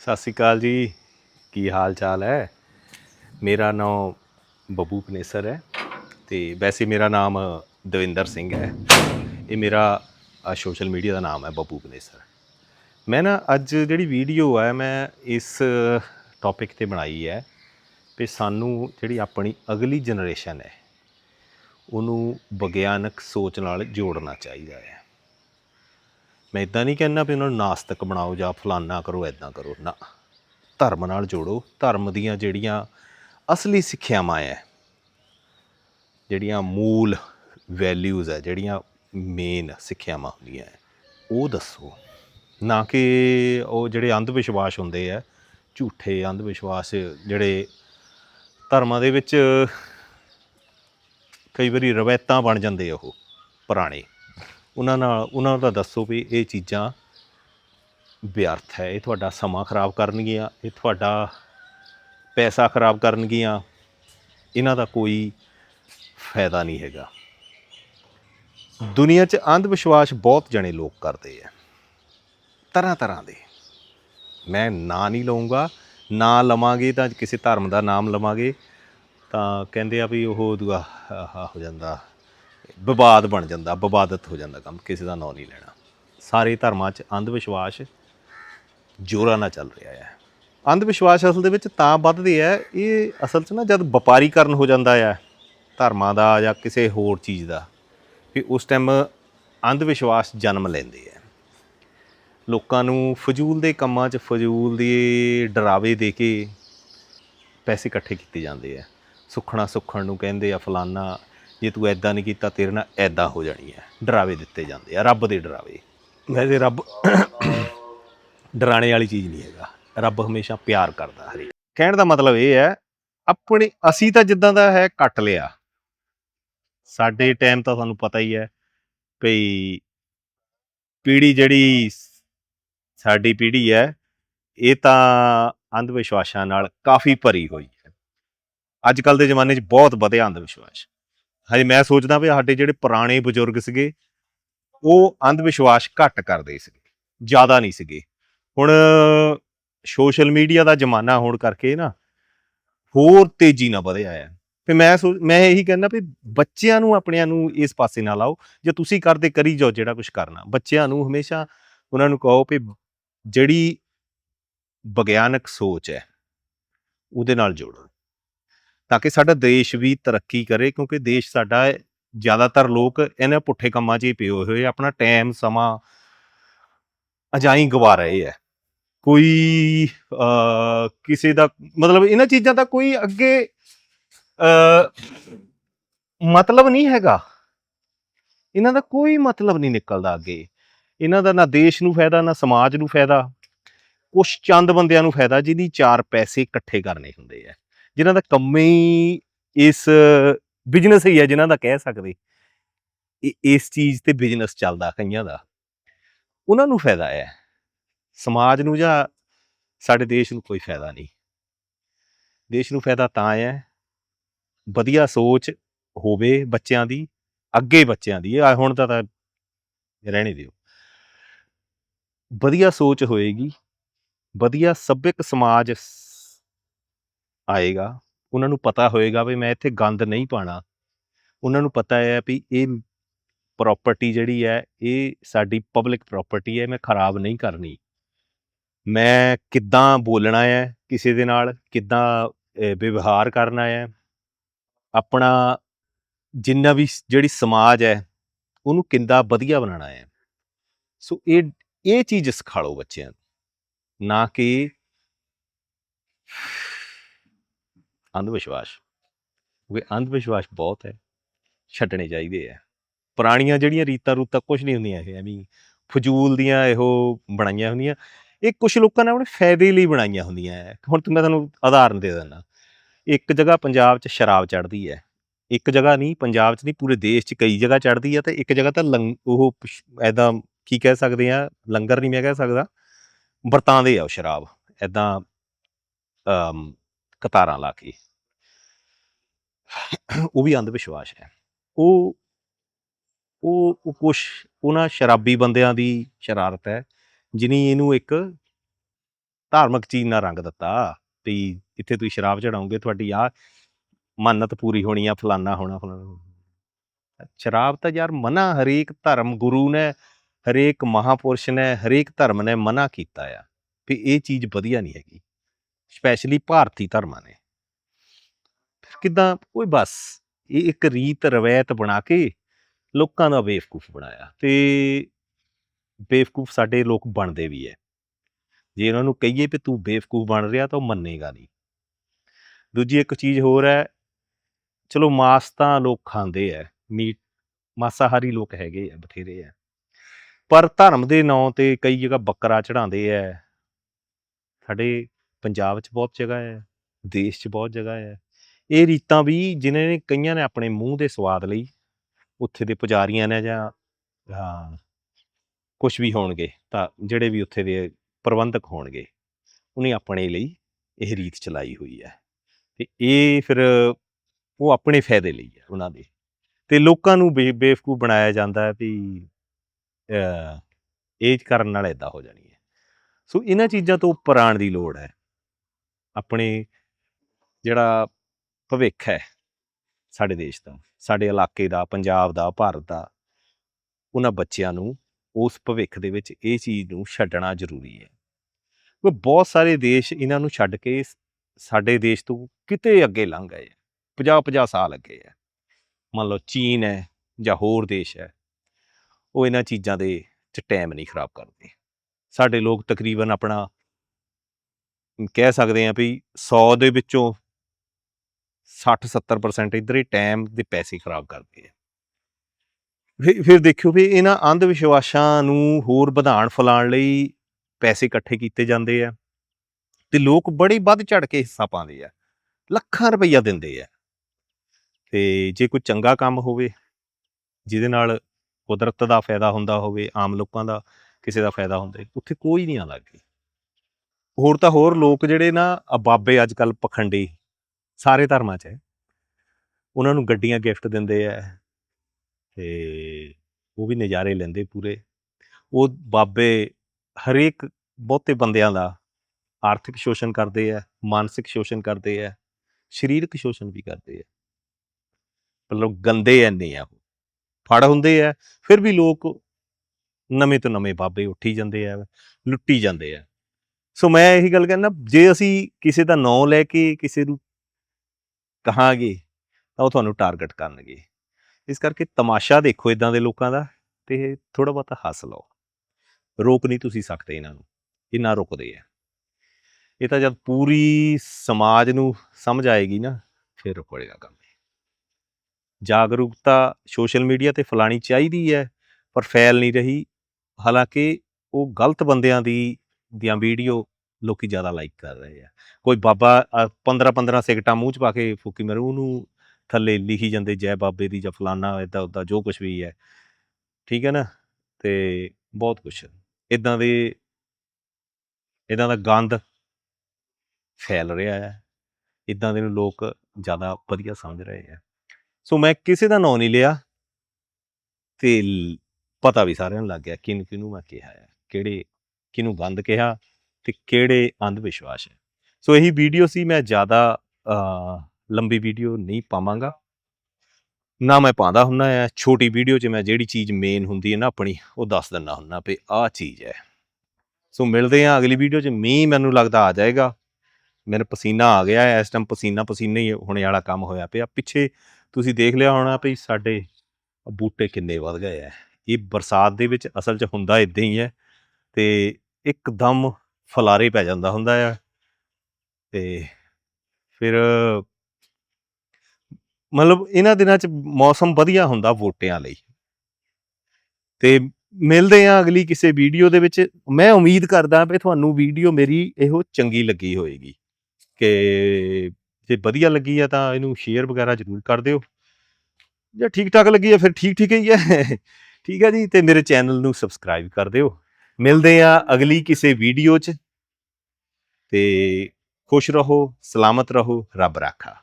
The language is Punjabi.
ਸਤਿ ਸ਼੍ਰੀ ਅਕਾਲ ਜੀ। ਕੀ ਹਾਲ ਚਾਲ ਹੈ? ਮੇਰਾ ਨਾਮ ਬੱਬੂ ਪਨੇਸਰ ਹੈ ਤੇ ਵੈਸੇ ਮੇਰਾ ਨਾਮ ਦਵਿੰਦਰ ਸਿੰਘ ਹੈ। ਇਹ ਮੇਰਾ ਸੋਸ਼ਲ ਮੀਡੀਆ ਦਾ ਨਾਮ ਹੈ ਬੱਬੂ ਪਨੇਸਰ। ਮੈਂ ਨਾ ਅੱਜ ਜਿਹੜੀ ਵੀਡੀਓ ਹੈ, ਮੈਂ ਇਸ ਟੌਪਿਕ ਤੇ ਬਣਾਈ ਹੈ ਕਿ ਸਾਨੂੰ ਜਿਹੜੀ ਆਪਣੀ ਅਗਲੀ ਜਨਰੇਸ਼ਨ ਹੈ, ਉਹਨੂੰ ਵਿਗਿਆਨਕ ਸੋਚ ਨਾਲ ਜੋੜਨਾ ਚਾਹੀਦਾ ਹੈ। ਮੈਂ ਇਦਾਂ ਨਹੀਂ ਕਹਿੰਦਾ ਵੀ ਉਹਨਾਂ ਨੂੰ ਨਾਸਤਕ ਬਣਾਓ ਜਾਂ ਫਲਾਨਾ ਕਰੋ ਇਦਾਂ ਕਰੋ। ਨਾ। ਧਰਮ ਨਾਲ ਜੋੜੋ। ਧਰਮ ਦੀਆਂ ਜਿਹੜੀਆਂ ਅਸਲੀ ਸਿੱਖਿਆਵਾਂ ਹੈ ਜਿਹੜੀਆਂ ਮੂਲ ਵੈਲਿਊਜ਼ ਹੈ ਜਿਹੜੀਆਂ ਮੇਨ ਸਿੱਖਿਆਵਾਂ ਹੁੰਦੀਆਂ ਹੈ ਉਹ ਦੱਸੋ। ਨਾ ਕਿ ਉਹ ਜਿਹੜੇ ਅੰਧ ਵਿਸ਼ਵਾਸ ਹੁੰਦੇ ਆ ਝੂਠੇ ਅੰਧ ਵਿਸ਼ਵਾਸ ਜਿਹੜੇ ਧਰਮਾਂ ਦੇ ਵਿੱਚ ਕਈ ਵਾਰੀ ਰਵਾਇਤਾਂ ਬਣ ਜਾਂਦੇ ਉਹ, ਪੁਰਾਣੇ। ਉਹਨਾਂ ਨਾਲ, ਉਹਨਾਂ ਦਾ ਦੱਸੋ ਵੀ ਇਹ ਚੀਜ਼ਾਂ ਵਿਅਰਥ ਹੈ, ਇਹ ਤੁਹਾਡਾ ਸਮਾਂ ਖਰਾਬ ਕਰਨਗੀਆਂ, ਇਹ ਤੁਹਾਡਾ ਪੈਸਾ ਖਰਾਬ ਕਰਨਗੀਆਂ, ਇਹਨਾਂ ਦਾ ਕੋਈ ਫਾਇਦਾ ਨਹੀਂ ਹੈਗਾ। ਦੁਨੀਆ 'ਚ ਅੰਧ ਵਿਸ਼ਵਾਸ ਬਹੁਤ ਜਣੇ ਲੋਕ ਕਰਦੇ ਆ ਤਰ੍ਹਾਂ ਤਰ੍ਹਾਂ ਦੇ। ਮੈਂ ਨਾਂ ਨਹੀਂ ਲਵਾਂਗਾ ਨਾਂ ਲਵਾਂਗੇ ਤਾਂ ਕਿਸੇ ਧਰਮ ਦਾ ਨਾਮ ਲਵਾਂਗੇ, ਤਾਂ ਕਹਿੰਦੇ ਆ ਵੀ ਉਹ ਦੂਆ, ਆਹ ਹੋ ਜਾਂਦਾ। ਵਿਵਾਦ ਬਣ ਜਾਂਦਾ ਵਿਵਾਦਤ ਹੋ ਜਾਂਦਾ ਕੰਮ, ਕਿਸੇ ਦਾ ਨਾਂ ਨਹੀਂ ਲੈਣਾ। ਸਾਰੇ ਧਰਮਾਂ 'ਚ ਅੰਧ ਵਿਸ਼ਵਾਸ ਜੋਰਾਂ ਨਾਲ ਚੱਲ ਰਿਹਾ ਹੈ। ਅੰਧ ਵਿਸ਼ਵਾਸ ਅਸਲ ਦੇ ਵਿੱਚ ਤਾਂ ਵੱਧਦੇ ਆ, ਇਹ ਅਸਲ 'ਚ ਨਾ ਜਦ ਵਪਾਰੀਕਰਨ ਹੋ ਜਾਂਦਾ ਆ, ਧਰਮਾਂ ਦਾ ਜਾਂ ਕਿਸੇ ਹੋਰ ਚੀਜ਼ ਦਾ, ਵੀ ਉਸ ਟਾਈਮ ਅੰਧ ਵਿਸ਼ਵਾਸ ਜਨਮ ਲੈਂਦੇ ਆ। ਲੋਕਾਂ ਨੂੰ ਫਜ਼ੂਲ ਦੇ ਕੰਮਾਂ 'ਚ ਫਜ਼ੂਲ ਦੇ ਡਰਾਵੇ ਦੇ ਕੇ ਪੈਸੇ ਇਕੱਠੇ ਕੀਤੇ ਜਾਂਦੇ ਆ। ਸੁਖਣਾ ਸੁਖਣ ਨੂੰ ਕਹਿੰਦੇ ਆ, ਫਲਾਨਾ ਜੇ ਤੂੰ ਐਦਾਂ ਨਹੀਂ ਕੀਤਾ, ਤੇਰੇ ਨਾਲ ਐਦਾਂ ਹੋ ਜਾਣੀ ਹੈ। ਡਰਾਵੇ ਦਿੱਤੇ ਜਾਂਦੇ ਆ, ਰੱਬ ਦੇ ਡਰਾਵੇ। ਵੈਸੇ ਰੱਬ ਡਰਾਣੇ ਵਾਲੀ ਚੀਜ਼ ਨਹੀਂ ਹੈਗਾ। ਰੱਬ ਹਮੇਸ਼ਾ ਪਿਆਰ ਕਰਦਾ ਹਰੇਕ। ਕਹਿਣ ਦਾ ਮਤਲਬ ਇਹ ਹੈ, ਆਪਣੇ, ਅਸੀਂ ਤਾਂ ਜਿੱਦਾਂ ਦਾ ਹੈ, ਕੱਟ ਲਿਆ। ਸਾਡੇ ਟਾਈਮ ਤਾਂ ਤੁਹਾਨੂੰ ਪਤਾ ਹੀ ਹੈ ਭਈ ਪੀੜੀ ਜਿਹੜੀ ਸਾਡੀ ਪੀੜੀ ਹੈ, ਇਹ ਤਾਂ ਅੰਧ ਵਿਸ਼ਵਾਸਾਂ ਨਾਲ ਕਾਫੀ ਭਰੀ ਹੋਈ ਹੈ। ਅੱਜ ਕੱਲ ਦੇ ਜ਼ਮਾਨੇ 'ਚ ਬਹੁਤ ਵਧਿਆ ਅੰਧ ਵਿਸ਼ਵਾਸ। ਹਜੇ, ਮੈਂ ਸੋਚਦਾ ਵੀ ਸਾਡੇ ਜਿਹੜੇ ਪੁਰਾਣੇ ਬਜ਼ੁਰਗ ਸੀਗੇ, ਉਹ ਅੰਧ ਵਿਸ਼ਵਾਸ ਘੱਟ ਕਰਦੇ ਸੀਗੇ, ਜ਼ਿਆਦਾ ਨਹੀਂ ਸੀਗੇ। ਹੁਣ ਸੋਸ਼ਲ ਮੀਡੀਆ ਦਾ ਜ਼ਮਾਨਾ ਹੋਣ ਕਰਕੇ ਨਾ ਹੋਰ ਤੇਜ਼ੀ ਨਾਲ ਵਧਿਆ ਹੈ। ਤੇ ਮੈਂ ਸੋਚ, ਮੈਂ ਇਹੀ ਕਹਿੰਦਾ ਵੀ ਬੱਚਿਆਂ ਨੂੰ ਆਪਣਿਆਂ ਨੂੰ ਇਸ ਪਾਸੇ ਨਾ ਲਾਓ, ਜੇ ਤੁਸੀਂ ਕਰਦੇ ਕਰੀ ਜਾਓ ਜਿਹੜਾ ਕੁਝ ਕਰਨਾ। ਬੱਚਿਆਂ ਨੂੰ ਹਮੇਸ਼ਾ ਉਹਨਾਂ ਨੂੰ ਕਹੋ ਵੀ ਜਿਹੜੀ ਵਿਗਿਆਨਕ ਸੋਚ ਹੈ, ਉਹਦੇ ਨਾਲ ਜੋੜੋ। ਤਾਂ ਕਿ ਸਾਡਾ ਦੇਸ਼ ਵੀ ਤਰੱਕੀ ਕਰੇ, ਕਿਉਂਕਿ ਦੇਸ਼ ਸਾਡਾ ਜ਼ਿਆਦਾਤਰ ਲੋਕ ਇਹਨਾਂ ਪੁੱਠੇ ਕੰਮਾਂ 'ਚ ਹੀ ਪਏ ਹੋਏ ਆਪਣਾ ਟਾਈਮ, ਸਮਾਂ ਅਜਾਈ ਗਵਾ ਰਹੇ ਹੈ ਕੋਈ ਅ ਕਿਸੇ ਦਾ, ਮਤਲਬ ਇਹਨਾਂ ਚੀਜ਼ਾਂ ਦਾ ਕੋਈ ਅੱਗੇ ਅ ਮਤਲਬ ਨਹੀਂ ਹੈਗਾ। ਇਹਨਾਂ ਦਾ ਕੋਈ ਮਤਲਬ ਨਹੀਂ ਨਿਕਲਦਾ ਅੱਗੇ। ਇਹਨਾਂ ਦਾ ਨਾ ਦੇਸ਼ ਨੂੰ ਫਾਇਦਾ, ਨਾ ਸਮਾਜ ਨੂੰ ਫਾਇਦਾ। ਕੁਛ ਚੰਦ ਬੰਦਿਆਂ ਨੂੰ ਫਾਇਦਾ, ਜਿਹਦੀ ਚਾਰ ਪੈਸੇ ਇਕੱਠੇ ਕਰਨੇ ਹੁੰਦੇ ਆ। ਜਿਨ੍ਹਾਂ ਦਾ ਕੰਮ ਹੀ ਇਸ ਬਿਜ਼ਨਸ ਹੀ ਹੈ ਜਿਨ੍ਹਾਂ ਦਾ ਕਹਿ ਸਕਦੇ। ਇਹ ਇਸ ਚੀਜ਼ ਤੇ ਬਿਜ਼ਨਸ ਚੱਲਦਾ ਕਈਆਂ ਦਾ। ਉਹਨਾਂ ਨੂੰ ਫਾਇਦਾ ਹੈ। ਸਮਾਜ ਨੂੰ ਜਾਂ ਸਾਡੇ ਦੇਸ਼ ਨੂੰ ਕੋਈ ਫਾਇਦਾ ਨਹੀਂ। ਦੇਸ਼ ਨੂੰ ਫਾਇਦਾ ਤਾਂ ਹੈ, ਵਧੀਆ ਸੋਚ ਹੋਵੇ ਬੱਚਿਆਂ ਦੀ, ਅੱਗੇ ਬੱਚਿਆਂ ਦੀ। ਆ ਹੁਣ ਤਾਂ ਤਾਂ ਰਹਿਣੇ ਦਿਓ। ਵਧੀਆ ਸੋਚ ਹੋਏਗੀ, ਵਧੀਆ ਸੱਭਿਅਕ ਸਮਾਜ ਆਏਗਾ, ਉਹਨਾਂ ਨੂੰ ਪਤਾ ਹੋਏਗਾ ਵੀ ਮੈਂ ਇੱਥੇ ਗੰਦ ਨਹੀਂ ਪਾਣਾ ਉਹਨਾਂ ਨੂੰ ਪਤਾ ਹੈ ਵੀ ਇਹ ਪ੍ਰਾਪਰਟੀ ਜਿਹੜੀ ਹੈ, ਇਹ ਸਾਡੀ ਪਬਲਿਕ ਪ੍ਰਾਪਰਟੀ ਹੈ, ਮੈਂ ਖਰਾਬ ਨਹੀਂ ਕਰਨੀ। ਮੈਂ ਕਿੱਦਾਂ ਬੋਲਣਾ ਹੈ ਕਿਸੇ ਦੇ ਨਾਲ, ਕਿੱਦਾਂ ਵਿਵਹਾਰ ਕਰਨਾ ਹੈ। ਆਪਣਾ ਜਿੰਨਾ ਵੀ ਜਿਹੜੀ ਸਮਾਜ ਹੈ, ਉਹਨੂੰ ਕਿੰਦਾ ਵਧੀਆ ਬਣਾਉਣਾ ਹੈ। ਸੋ ਇਹ ਇਹ ਚੀਜ਼ ਸਿਖਾਓ ਬੱਚਿਆਂ ਨੂੰ, ਨਾ ਕਿ ਅੰਧ ਵਿਸ਼ਵਾਸ ਕਿਉਂਕਿ ਅੰਧ ਵਿਸ਼ਵਾਸ ਬਹੁਤ ਹੈ, ਛੱਡਣੇ ਚਾਹੀਦੇ ਆ। ਪੁਰਾਣੀਆਂ ਜਿਹੜੀਆਂ ਰੀਤਾਂ ਰੂਤਾਂ ਕੁਝ ਨਹੀਂ ਹੁੰਦੀਆਂ ਇਹ ਐਵੇਂ ਫਜ਼ੂਲ ਦੀਆਂ ਇਹੋ ਬਣਾਈਆਂ ਹੁੰਦੀਆਂ। ਇਹ ਕੁਝ ਲੋਕਾਂ ਨੇ ਆਪਣੇ ਫਾਇਦੇ ਲਈ ਬਣਾਈਆਂ ਹੁੰਦੀਆਂ ਹੈ। ਹੁਣ ਮੈਂ ਤੁਹਾਨੂੰ ਉਦਾਹਰਨ ਦੇ ਦਿੰਦਾ। ਇੱਕ ਜਗ੍ਹਾ ਪੰਜਾਬ 'ਚ ਸ਼ਰਾਬ ਚੜ੍ਹਦੀ ਹੈ ਇੱਕ ਜਗ੍ਹਾ ਨਹੀਂ, ਪੰਜਾਬ 'ਚ ਨਹੀਂ, ਪੂਰੇ ਦੇਸ਼ 'ਚ ਕਈ ਜਗ੍ਹਾ ਚੜ੍ਹਦੀ ਹੈ ਤੇ ਇੱਕ ਜਗ੍ਹਾ ਤਾਂ ਲੰਗ ਉਹ ਐਦਾਂ ਕੀ ਕਹਿ ਸਕਦੇ ਆ, ਲੰਗਰ ਨਹੀਂ ਮੈਂ ਕਹਿ ਸਕਦਾ। ਵਰਤਾਂਦੇ ਆ ਉਹ ਸ਼ਰਾਬ। ਐਦਾਂ ਕਤਾਰਾਂ ਲਾ ਕੇ। ਉਹ ਵੀ ਅੰਧ ਵਿਸ਼ਵਾਸ ਹੈ। ਉਹ ਉਹ ਉਹ ਕੁਛ ਉਹਨਾਂ ਸ਼ਰਾਬੀ ਬੰਦਿਆਂ ਦੀ ਸ਼ਰਾਰਤ ਹੈ, ਜਿਨੀ ਇਹਨੂੰ ਇੱਕ ਧਾਰਮਿਕ ਚੀਜ਼ ਨਾਲ ਰੰਗ ਦਿੱਤਾ ਵੀ ਇੱਥੇ ਤੁਸੀਂ ਸ਼ਰਾਬ ਚੜਾਉਂਗੇ, ਤੁਹਾਡੀ ਆ ਮੰਨਤ ਪੂਰੀ ਹੋਣੀ ਆ, ਫਲਾਨਾ ਹੋਣਾ, ਫਲਾਨਾ ਸ਼ਰਾਬ ਤਾਂ ਯਾਰ ਮਨਾ ਹਰੇਕ ਧਰਮ ਗੁਰੂ ਨੇ, ਹਰੇਕ ਮਹਾਪੁਰਸ਼ ਨੇ, ਹਰੇਕ ਧਰਮ ਨੇ ਮਨਾ ਕੀਤਾ ਆ ਵੀ ਇਹ ਚੀਜ਼ ਵਧੀਆ ਨਹੀਂ ਹੈਗੀ। ਸਪੈਸ਼ਲੀ ਭਾਰਤੀ ਧਰਮਾਂ ਨੇ। ਫਿਰ ਕਿਦਾਂ? ਓਏ ਬਸ, ਇਹ ਇੱਕ ਰੀਤ ਰਵਾਇਤ ਬਣਾ ਕੇ ਲੋਕਾਂ ਦਾ ਬੇਵਕੂਫ ਬਣਾਇਆ ਤੇ ਬੇਵਕੂਫ ਸਾਡੇ ਲੋਕ ਬਣਦੇ ਵੀ ਐ। ਜੇ ਉਹਨਾਂ ਨੂੰ ਕਹੀਏ ਵੀ ਤੂੰ ਬੇਵਕੂਫ ਬਣ ਰਿਹਾ ਤਾਂ ਉਹ ਮੰਨੇਗਾ ਨਹੀਂ। ਦੂਜੀ ਇੱਕ ਚੀਜ਼ ਹੋਰ ਹੈ ਚਲੋ ਮਾਸ ਤਾਂ ਲੋਕ ਖਾਂਦੇ ਐ, ਮੀਟ, ਮਾਸਾਹਾਰੀ ਲੋਕ ਹੈਗੇ ਆ ਬਥੇਰੇ ਆ ਪਰ ਧਰਮ ਦੇ ਨਾਂ ਤੇ ਕਈ ਜਗ੍ਹਾ ਬੱਕਰਾ ਚੜਾਉਂਦੇ ਐ। ਸਾਡੇ ਪੰਜਾਬ 'ਚ ਬਹੁਤ ਜਗ੍ਹਾ ਹੈ, ਦੇਸ਼ 'ਚ ਬਹੁਤ ਜਗ੍ਹਾ ਹੈ। ਇਹ ਰੀਤਾਂ ਵੀ ਜਿਨ੍ਹਾਂ ਨੇ ਕਈਆਂ ਨੇ ਆਪਣੇ ਮੂੰਹ ਦੇ ਸਵਾਦ ਲਈ ਉੱਥੇ ਦੇ ਪੁਜਾਰੀਆਂ ਨੇ ਜਾਂ, ਹਾਂ ਕੁਝ ਵੀ ਹੋਣਗੇ ਤਾਂ ਜਿਹੜੇ ਵੀ ਉੱਥੇ ਦੇ ਪ੍ਰਬੰਧਕ ਹੋਣਗੇ, ਉਹਨੇ ਆਪਣੇ ਲਈ ਇਹ ਰੀਤ ਚਲਾਈ ਹੋਈ ਹੈ। ਤੇ ਇਹ ਫਿਰ ਉਹ ਆਪਣੇ ਫਾਇਦੇ ਲਈ ਹੈ ਉਹਨਾਂ ਦੇ। ਤੇ ਲੋਕਾਂ ਨੂੰ ਬੇ- ਬੇਵਕੂਫ ਬਣਾਇਆ ਜਾਂਦਾ ਹੈ ਵੀ ਇਹ ਕਰਨ ਨਾਲ ਇਦਾਂ ਹੋ ਜਾਣੀ ਹੈ। ਸੋ ਇਹਨਾਂ ਚੀਜ਼ਾਂ ਤੋਂ ਉੱਪਰ ਆਉਣ ਦੀ ਲੋੜ ਹੈ। ਆਪਣੇ ਜਿਹੜਾ ਭਵਿੱਖ ਹੈ ਸਾਡੇ ਦੇਸ਼ ਦਾ ਸਾਡੇ ਇਲਾਕੇ ਦਾ, ਪੰਜਾਬ ਦਾ, ਭਾਰਤ ਦਾ, ਉਹਨਾਂ ਬੱਚਿਆਂ ਨੂੰ ਉਸ ਭਵਿੱਖ ਦੇ ਵਿੱਚ ਇਹ ਚੀਜ਼ ਨੂੰ ਛੱਡਣਾ ਜ਼ਰੂਰੀ ਹੈ। ਕਿਉਂਕਿ ਬਹੁਤ ਸਾਰੇ ਦੇਸ਼ ਇਹਨਾਂ ਨੂੰ ਛੱਡ ਕੇ ਸਾਡੇ ਦੇਸ਼ ਤੋਂ ਕਿਤੇ ਅੱਗੇ ਲੰਘ ਗਏ 50 50 ਸਾਲ ਅੱਗੇ ਹੈ। ਮੰਨ ਲਓ ਚੀਨ ਹੈ ਜਾਂ ਹੋਰ ਦੇਸ਼ ਹੈ, ਉਹ ਇਹਨਾਂ ਚੀਜ਼ਾਂ ਦੇ ਚ ਟਾਈਮ ਨਹੀਂ ਖਰਾਬ ਕਰਦੇ। ਸਾਡੇ ਲੋਕ ਤਕਰੀਬਨ ਆਪਣਾ ਕਹਿ ਸਕਦੇ ਆ ਵੀ 100 ਦੇ ਵਿੱਚੋਂ 60 70% ਇੱਧਰ ਹੀ ਟਾਈਮ ਦੇ ਪੈਸੇ ਖਰਾਬ ਕਰਦੇ ਆ। ਫਿਰ ਫਿਰ ਦੇਖਿਓ ਵੀ ਇਹਨਾਂ ਅੰਧ ਵਿਸ਼ਵਾਸਾਂ ਨੂੰ ਹੋਰ ਵਧਾਉਣ ਫਲਾਉਣ ਲਈ ਪੈਸੇ ਇਕੱਠੇ ਕੀਤੇ ਜਾਂਦੇ ਆ ਤੇ ਲੋਕ ਬੜੇ ਵੱਧ ਝੜ ਕੇ ਹਿੱਸਾ ਪਾਉਂਦੇ ਆ, ਲੱਖਾਂ ਰੁਪਈਆ ਦਿੰਦੇ ਆ। ਤੇ ਜੇ ਕੋਈ ਚੰਗਾ ਕੰਮ ਹੋਵੇ, ਜਿਹਦੇ ਨਾਲ ਕੁਦਰਤ ਦਾ ਫਾਇਦਾ ਹੁੰਦਾ ਹੋਵੇ, ਆਮ ਲੋਕਾਂ ਦਾ ਕਿਸੇ ਦਾ ਫਾਇਦਾ ਹੁੰਦਾ, ਉੱਥੇ ਕੋਈ ਨਹੀਂ ਆਉਂਦਾ ਹੋਰ ਤਾਂ ਹੋਰ ਲੋਕ ਜਿਹੜੇ ਨਾ ਆ ਬਾਬੇ ਅੱਜ ਕੱਲ ਪਖੰਡੀ ਸਾਰੇ ਧਰਮਾਂ 'ਚ ਹੈ। ਉਹਨਾਂ ਨੂੰ ਗੱਡੀਆਂ ਗਿਫਟ ਦਿੰਦੇ ਆ ਤੇ ਉਹ ਵੀ ਨਜ਼ਾਰੇ ਲੈਂਦੇ ਪੂਰੇ। ਉਹ ਬਾਬੇ ਹਰੇਕ ਬਹੁਤੇ ਬੰਦਿਆਂ ਦਾ ਆਰਥਿਕ ਸ਼ੋਸ਼ਣ ਕਰਦੇ ਆ, ਮਾਨਸਿਕ ਸ਼ੋਸ਼ਣ ਕਰਦੇ ਆ, ਸਰੀਰਕ ਸ਼ੋਸ਼ਣ ਵੀ ਕਰਦੇ ਆ। ਮਤਲਬ ਗੰਦੇ ਐਨੇ ਆ ਉਹ। ਫੜ ਹੁੰਦੇ ਆ, ਫਿਰ ਵੀ ਲੋਕ ਨਵੇਂ ਤੋਂ ਨਵੇਂ ਬਾਬੇ ਉੱਠੀ ਜਾਂਦੇ ਆ, ਲੁੱਟੀ ਜਾਂਦੇ ਆ। ਸੋ ਮੈਂ ਇਹੀ ਗੱਲ ਕਹਿੰਦਾ, ਜੇ ਅਸੀਂ ਕਿਸੇ ਦਾ ਨਾਂ ਲੈ ਕੇ ਕਿਸੇ ਨੂੰ ਕਹਾਂਗੇ, ਤਾਂ ਉਹ ਤੁਹਾਨੂੰ ਟਾਰਗੇਟ ਕਰਨਗੇ। ਇਸ ਕਰਕੇ ਤਮਾਸ਼ਾ ਦੇਖੋ ਇਦਾਂ ਦੇ ਲੋਕਾਂ ਦਾ ਤੇ ਥੋੜਾ ਬਹੁਤਾ ਹੱਸ ਲਓ। ਰੋਕ ਨਹੀਂ ਤੁਸੀਂ ਸਕਦੇ ਇਹਨਾਂ ਨੂੰ ਇਹ ਨਾ ਰੁਕਦੇ ਆ। ਇਹ ਤਾਂ ਜਦ ਪੂਰੀ ਸਮਾਜ ਨੂੰ ਸਮਝ ਆਏਗੀ ਨਾ, ਫਿਰ ਰੁਕੇਗਾ ਕੰਮ ਜਾਗਰੂਕਤਾ ਸੋਸ਼ਲ ਮੀਡੀਆ ਤੇ ਫਲਾਣੀ ਚਾਹੀਦੀ ਹੈ, ਪਰ ਫੈਲ ਨਹੀਂ ਰਹੀ। ਹਾਲਾਂਕਿ ਉਹ ਗਲਤ ਬੰਦਿਆਂ ਦੀ, ਦੀਆਂ ਵੀਡੀਓ ਲੋਕੀ ਜ਼ਿਆਦਾ ਲਾਈਕ ਕਰ ਰਹੇ ਆ। ਕੋਈ ਬਾਬਾ 15 15 ਸਿਗਟਾਂ ਮੂੰਹ ਚ ਪਾ ਕੇ ਫੂਕੀ ਮਰੂ, ਉਹਨੂੰ ਥੱਲੇ ਲਿਖੀ ਜਾਂਦੇ ਜੈ ਬਾਬੇ ਦੀ ਜਾਂ ਫਲਾਨਾ ਇਦਾਂ ਉਦਾਂ ਜੋ ਕੁਝ ਵੀ ਹੈ। ਠੀਕ ਹੈ ਨਾ? ਤੇ ਬਹੁਤ ਕੁਝ ਇਦਾਂ ਦੇ ਇਦਾਂ ਦਾ ਗੰਦ ਫੈਲ ਰਿਹਾ ਹੈ। ਇਦਾਂ ਦੇ ਨੂੰ ਲੋਕ ਜ਼ਿਆਦਾ ਵਧੀਆ ਸਮਝ ਰਹੇ ਆ। ਸੋ ਮੈਂ ਕਿਸੇ ਦਾ ਨਾਂ ਨਹੀਂ ਲਿਆ ਤੇ ਪਤਾ ਵੀ ਸਾਰਿਆਂ ਨੂੰ ਲੱਗ ਗਿਆ ਕਿਹਨੂੰ ਕਿਹਨੂੰ ਮੈਂ ਕਿਹਾ ਹੈ, ਕਿਹੜੇ, ਕਿਹਨੂੰ ਗੰਦ ਕਿਹਾ ਤੇ ਕਿਹੜੇ ਅੰਧ ਵਿਸ਼ਵਾਸ ਹੈ? ਸੋ ਇਹੀ ਵੀਡੀਓ ਸੀ, ਮੈਂ ਜ਼ਿਆਦਾ ਲੰਬੀ ਵੀਡੀਓ ਨਹੀਂ ਪਾਵਾਂਗਾ। ਨਾ ਮੈਂ ਪਾਉਂਦਾ ਹੁੰਨਾ ਆ, ਛੋਟੀ ਵੀਡੀਓ 'ਚ ਮੈਂ ਜਿਹੜੀ ਚੀਜ਼ ਮੇਨ ਹੁੰਦੀ ਹੈ ਨਾ ਆਪਣੀ, ਉਹ ਦੱਸ ਦਿੰਦਾ ਹੁੰਨਾ ਵੀ ਆਹ ਚੀਜ਼ ਹੈ। ਸੋ ਮਿਲਦੇ ਆ ਅਗਲੀ ਵੀਡੀਓ 'ਚ, ਮੀਂਹ ਮੈਨੂੰ ਲੱਗਦਾ ਆ ਜਾਏਗਾ। ਮੇਰੇ ਪਸੀਨਾ ਆ ਗਿਆ ਹੈ ਇਸ ਟਾਈਮ ਪਸੀਨਾ ਪਸੀਨਾ ਹੀ ਹੋਣੇ ਵਾਲਾ ਕੰਮ ਹੋਇਆ ਪਿਆ। ਪਿੱਛੇ ਤੁਸੀਂ ਦੇਖ ਲਿਆ ਹੋਣਾ ਵੀ ਸਾਡੇ ਬੂਟੇ ਕਿੰਨੇ ਵੱਧ ਗਏ ਆ। ਇਹ ਬਰਸਾਤ ਦੇ ਵਿੱਚ ਅਸਲ 'ਚ ਹੁੰਦਾ ਇਦਾਂ ਹੀ ਹੈ ਤੇ ਇੱਕਦਮ ਫਲਾਰੇ ਪੈ ਜਾਂਦਾ ਹੁੰਦਾ ਆ। ਤੇ ਫਿਰ ਮਤਲਬ ਇਹਨਾਂ ਦਿਨਾਂ 'ਚ ਮੌਸਮ ਵਧੀਆ ਹੁੰਦਾ ਵੋਟਿਆਂ ਲਈ। ਤੇ ਮਿਲਦੇ ਆ ਅਗਲੀ ਕਿਸੇ ਵੀਡੀਓ ਦੇ ਵਿੱਚ। ਮੈਂ ਉਮੀਦ ਕਰਦਾ ਵੀ ਤੁਹਾਨੂੰ ਵੀਡੀਓ ਮੇਰੀ ਇਹੋ ਚੰਗੀ ਲੱਗੀ ਹੋਏਗੀ। ਕਿ ਜੇ ਵਧੀਆ ਲੱਗੀ ਆ ਤਾਂ ਇਹਨੂੰ ਸ਼ੇਅਰ ਵਗੈਰਾ ਜ਼ਰੂਰ ਕਰ ਦਿਓ। ਜੇ ਠੀਕ ਠਾਕ ਲੱਗੀ ਆ, ਫਿਰ ਠੀਕ ਠੀਕ ਹੀ ਹੈ ਠੀਕ ਹੈ ਜੀ, ਤੇ ਮੇਰੇ ਚੈਨਲ ਨੂੰ ਸਬਸਕ੍ਰਾਈਬ ਕਰ ਦਿਓ। ਮਿਲਦੇ ਆ ਅਗਲੀ ਕਿਸੇ ਵੀਡੀਓ 'ਚ। ਤੇ ਖੁਸ਼ ਰਹੋ ਸਲਾਮਤ ਰਹੋ ਰੱਬ ਰਾਖਾ।